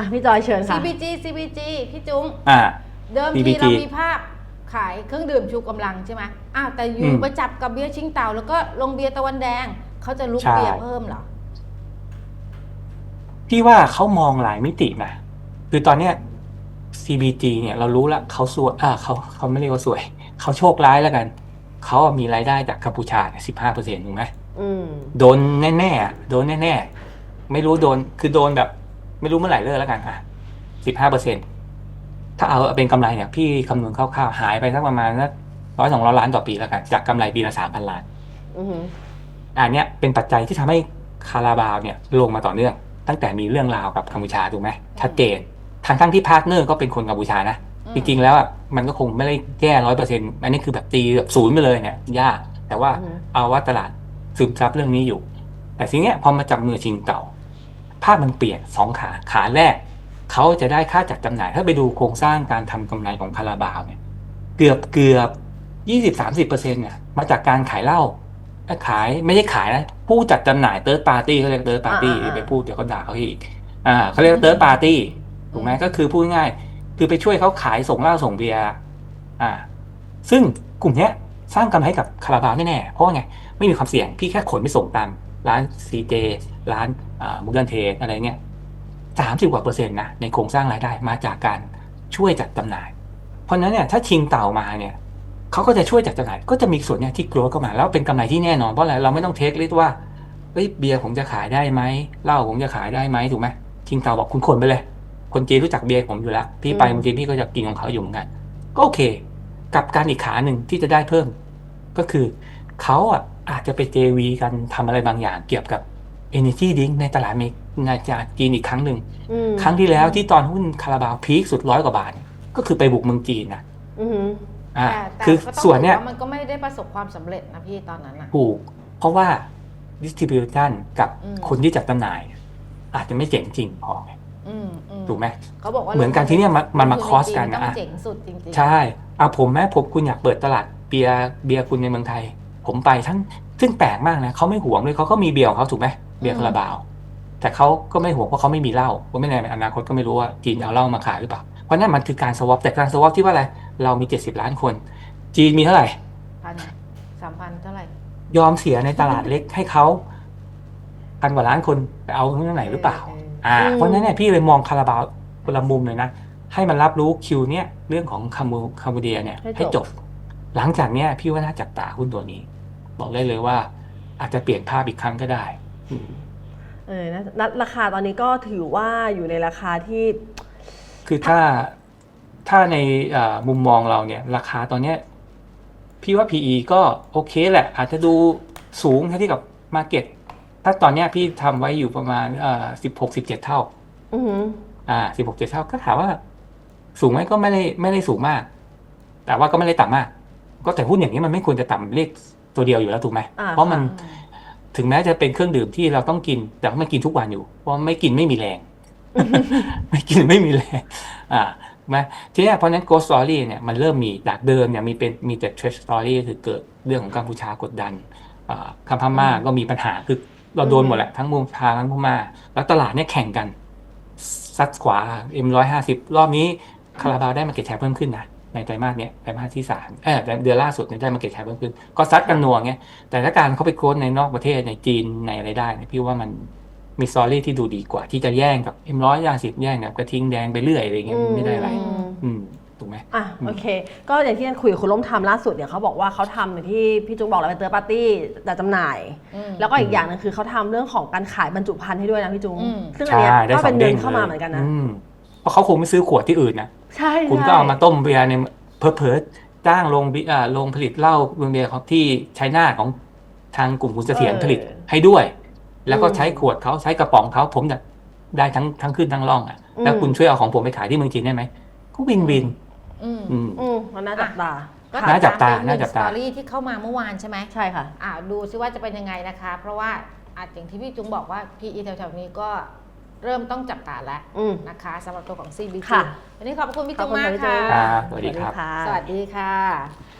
อะพี่จอยเชิญค่ะ CBG CBG พี่จุ้งอ่า เดิมที CBG เรามีภาพขายเครื่องดื่มชูกำลังใช่ไหมอ้าวแต่ออืยู่มไปจับกับเบียร์ชิงเต่า แล้วก็ลงเบียร์ตะวันแดง เขาจะลุกใช่ เบียร์เพิ่มเหรอ พี่ว่าเขามองหลายมิตินะคือตอนเนี้ย CBG เนี่ยเรารู้แล้วเขาสวยอ่าเขาเขาไม่เรียกว่าสวย เขาโชคร้ายแล้วกัน เขาอะมีรายได้จากกัมพูชาสิบห้าเปอร์เซ็นต์ถูกไหมอืม โดนแน่ๆอะโดนแน่ๆ ไม่รู้โดนคือโดนแบบ ไม่รู้เมื่อไหร่เลิกแล้วกันอะสิบห้าเปอร์เซ็นถ้าเอาเป็นกำไรเนี่ยพี่คำนวณคร่าวๆหายไปสักประมาณสักร้อยสองร้อยล้านต่อปีแล้วกัน จากกำไรปีละสามพันล้านอือหืออันเนี้ยเป็นปัจจัยที่ทำให้คาราบาวเนี่ยลงมาต่อเนื่อง ตั้งแต่มีเรื่องราวกับกัมพูชาถูกไหมชัดเจนทั้งทั้งๆที่พาร์ทเนอร์ก็เป็นคนกัมพูชานะอืมจริงๆแล้วอะมันก็คงไม่ได้แย่ร้อยเปอร์เซ็นต์อันนี้คือแบบตีแบบศูนย์ไปเลยเนี่ยยากแต่ว่าอือหือเอาว่าตลาดซึมซับเรื่องนี้อยู่ แต่ทีเนี้ยพอมาจับมือชิงเก่า ภาพมันเปลี่ยนสองขา ขาแรก เขาจะได้ค่าจัดจำหน่าย ถ้าไปดูโครงสร้างการทำกำไรของคาราบาวเนี่ย เกือบเกือบยี่สิบสามสิบเปอร์เซ็นต์เนี่ย มาจากการขายเหล้าเอ้ยขายไม่ใช่ขายนะ ผู้จัดจำหน่ายเติร์ดปาร์ตี้เขาเรียกเติร์ดปาร์ตี้อ่าอ่าไปพูดเดี๋ยวเขาด่าเขาอีก อ่าเขาเรียกเติร์ดปาร์ตี้ถูกไหมก็คือพูดง่ายๆคือไปช่วยเขาขายส่งเหล้าส่งเบียร์อ่า ซึ่งกลุ่มเนี้ยสร้างกำไรให้กับคาราบาวแน่ๆเพราะว่าไง ไม่มีความเสี่ยง พี่แค่ขนไปส่งตามร้านซีเจร้าน อ่ามูเดิลเทสอะไรเงี้ยสามสิบกว่าเปอร์เซ็นต์นะในโครงสร้างรายได้มาจากการช่วยจัดจำหน่าย เพราะฉะนั้นเนี่ยถ้าชิงเต่ามาเนี่ยเขาก็จะช่วยจัดจำหน่าย ก็จะมีส่วนเนี่ยที่กลัวเข้ามาแล้วเป็นกำไรที่แน่นอนเพราะอะไรเราไม่ต้องเทคลิสว่าเฮ้ยเบียร์ผมจะขายได้ไหมเหล้าผมจะขายได้ไหมถูกไหมชิงเต่าบอกคุณขนไปเลย คนจีนรู้จักเบียร์ผมอยู่แล้วพี่ไปอืมบางทีพี่ก็จะกินของเขาอยู่เหมือนกัน ก็โอเค กับการอีกขาหนึ่งที่จะได้เพิ่ม ก็คือเขาอะอาจจะไป JV กันทำอะไรบางอย่างเกี่ยวกับ Energy Drink ในตลาดเมกในตลาดจีนอีกครั้งหนึ่งอืมครั้งที่แล้วที่ตอนหุ้นคาราบาวพีคสุดร้อยกว่าบาทเนี่ยก็คือไปบุกเมืองจีนนะอือหืออ่าแต่แต่คือก็ต้องส่วนเนี้ยบอกามันก็ไม่ได้ประสบความสำเร็จนะพี่ตอนนั้นนะถูก เพราะว่า distribution กับอืมคนที่จัดจำหน่าย อาจจะไม่เจ๋งจริงพอไงอืมอืมถูกไหมเขาบอกว่าเหมือนกันที่เนี่ยมันมันมาลงทุ cross ใจีกันนะต้องเจ๋งสุดจริงๆใช่เอาผมแม้ผมคุณอยากเปิดตลาดเบียร์เบียร์คุณในเมืองไทย ผมไปทั้งซึ่งแปลกมากนะเขาไม่หวงเลยเขาก็มีเบียร์ของเขาถูกไหม เบียร์คาราบาว แต่เขาก็ไม่หวงเพราะเขาไม่มีเหล้าก็ไม่แน่ในอนาคตก็ไม่รู้ว่าจีนเอาเหล้ามาขายหรือเปล่า เพราะนั่นมันคือการสวอปแต่การสวอปที่ว่าอะไร เรามี70ล้านคน จีนมีเท่าไหร่พันสามพันเท่าไหร่ ยอมเสียในตลาดเล็กให้เขาพันกว่าล้านคนไปเอาเรื่องไหนหรือเปล่า อ่าอืมเพราะฉะนั้นเนี่ยพี่เลยมองคาราบาวคนละมุมเลยนะ ให้มันรับรู้คิวเนี่ยเรื่องของคามูคามูเดียเนี่ยให้จบให้จบหลังจากเนี้ยพี่ว่าน่าจับตาหุ้นตัวนี้ บอกได้เลยว่าอาจจะเปลี่ยนภาพอีกครั้งก็ได้อืม เออนะนัดราคาตอนนี้ก็ถือว่าอยู่ในราคาที่ คือถ้าถ้าในเอ่อมุมมองเราเนี่ยราคาตอนเนี้ยพี่ว่า PE ก็โอเคแหละ อาจจะดูสูงเท่าที่กับ Market ถ้าตอนเนี้ยพี่ทำไว้อยู่ประมาณเอ่อสิบหกสิบเจ็ดเท่าอือหืออ่าสิบหกเจ็ดเท่าก็ถามว่า สูงไหมก็ไม่ได้ไม่ได้สูงมาก แต่ว่าก็ไม่ได้ต่ำมาก ก็แต่หุ้นอย่างนี้มันไม่ควรจะต่ำเลขตัวเดียวอยู่แล้วถูกไหมอ่าเพราะมันค่ะ ถึงแม้จะเป็นเครื่องดื่มที่เราต้องกิน แต่ว่ามันกินทุกวันอยู่ เพราะไม่กินไม่มีแรง ไม่กินไม่มีแรง อ่าถูกไหมทีนี้เพราะฉะนั้น ghost story เนี่ยมันเริ่มมีจากเดิมเนี่ยมีเป็นมีแต่ trash story คือเกิดเรื่องของกัมพูชากดดันอ่าคัมพม่าก็มีปัญหาคือเราโดนหมดแหละทั้งมุมพาทั้งพม่าแล้วตลาดเนี่ยแข่งกันซัดขวา M ร้อยห้าสิบรอบนี้คาราบาวได้มาเก็ตแชร์เพิ่มขึ้นนะ ในไตรมาสเนี้ยไตรมาสที่สามเออเดือนล่าสุดเนี่ยได้มาเก็ตแชร์เพิ่มขึ้น ก็ซัดกันนัวไงแต่ถ้าการเขาไปโค้ดในนอกประเทศในจีนในอะไรได้เนี่ยพี่ว่ามันมีสตอรี่ที่ดูดีกว่า ที่จะแย่งกับ M ร้อยห้าสิบแย่งกับกระทิงแดงไปเรื่อยอะไรเงี้ยไม่ได้อะไร อืมอืมถูกไหมอะโอเค ก็อย่างที่คุยกับคุณล้มทำล่าสุดเนี่ยเขาบอกว่าเขาทำอย่างที่พี่จุ๊กบอกแล้วเป็นเตอร์ปาร์ตี้จัดจำหน่ายอืมแล้วก็อีกอย่างหนึงคือเขาทำเรื่องของการขายบรรจุภัณฑ์ให้ด้วยนะพี่จุ๊งอืมซึ่งอันเนี้ยใช่ได้ก็สอเป็นงเงิเด้นงเข้ามาลยเหมือนกันนะอืมเพราะเขาคงไม่ซื้อขวดที่อื่นนะ ใช่คุณก็เอามาต้มเบียร์ในเพอเพอๆจ้างโรงบิอ่าโรงผลิตเหล้าเมืองเบียร์ของที่ใช้หน้าของทางกลุ่มคุณเสถียรผลิตให้ด้วย แล้วก็ใช้ขวดเขาใช้กระป๋องเขาผมจะได้ทั้งทั้งขึ้นทั้งล่องอะแล้วคุณช่วยเอาของผมไปขายที่เมืองจีนได้ไหมก็วินวิน อืมอืม อืมมันน่าจับตา ก็น่าจับตาเป็นน่าจับตา สตอรี่ที่เข้ามาเมื่อวานใช่ไหมใช่ค่ะ อ่าดูซิว่าจะเป็นยังไงนะคะ เพราะว่าอาจอย่างที่พี่จุงบอกว่า PE แถวๆนี้ก็ เริ่มต้องจับตาแล้วอืม นะคะสำหรับตัวของ CBG ค่ะ วันนี้ขอบพระคุณพี่ขอจุบงคุณมากค่ะพี่จุ๊ค่ะงครับ สวัสดีครับค่ะสวัสดีค่ะ